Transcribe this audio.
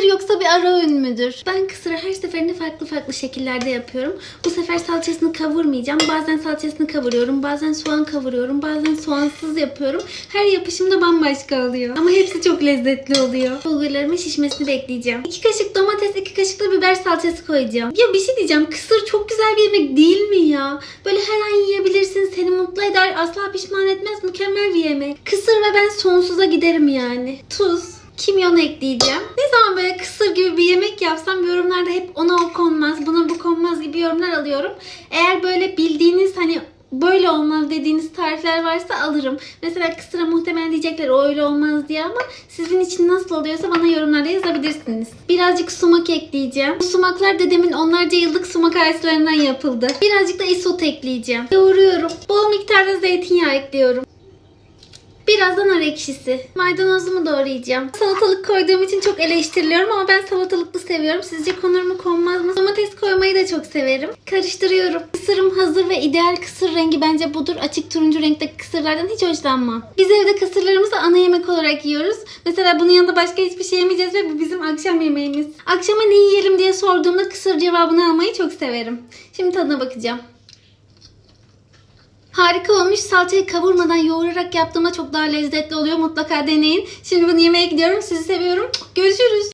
midir yoksa bir ara öğün müdür? Ben kısırı her seferinde farklı farklı şekillerde yapıyorum. Bu sefer salçasını kavurmayacağım. Bazen salçasını kavuruyorum, bazen soğan kavuruyorum, bazen soğansız yapıyorum. Her yapışımda bambaşka oluyor. Ama hepsi çok lezzetli oluyor. Bulgurlarımın şişmesini bekleyeceğim. 2 kaşık domates, 2 kaşık da biber salçası koyacağım. Ya bir şey diyeceğim. Kısır çok güzel bir yemek değil mi ya? Böyle her an yiyebilirsin. Seni mutlu eder. Asla pişman etmez. Mükemmel bir yemek. Kısır ve ben sonsuza giderim yani. Tuz, kimyon ekleyeceğim. Ne zaman böyle kısır gibi bir yemek yapsam yorumlarda hep ona o konmaz, buna bu konmaz gibi yorumlar alıyorum. Eğer böyle bildiğiniz hani böyle olmaz dediğiniz tarifler varsa alırım. Mesela kısıra muhtemelen diyecekler o öyle olmaz diye ama sizin için nasıl oluyorsa bana yorumlarda yazabilirsiniz. Birazcık sumak ekleyeceğim. Bu sumaklar dedemin onlarca yıllık sumak ağaçlarından yapıldı. Birazcık da isot ekleyeceğim. Yoğuruyorum. Bol miktarda zeytinyağı ekliyorum. Birazdan nar ekşisi. Maydanozumu doğrayacağım. Salatalık koyduğum için çok eleştiriliyorum ama ben salatalıklı seviyorum. Sizce konur mu konmaz mı? Domates koymayı da çok severim. Karıştırıyorum. Kısırım hazır ve ideal kısır rengi bence budur. Açık turuncu renkteki kısırlardan hiç hoşlanmam. Biz evde kısırlarımızı ana yemek olarak yiyoruz. Mesela bunun yanında başka hiçbir şey yemeyeceğiz ve bu bizim akşam yemeğimiz. Akşama ne yiyelim diye sorduğumda kısır cevabını almayı çok severim. Şimdi tadına bakacağım. Harika olmuş. Salçayı kavurmadan yoğurarak yaptığımda çok daha lezzetli oluyor. Mutlaka deneyin. Şimdi bunu yemeye gidiyorum. Sizi seviyorum. Görüşürüz.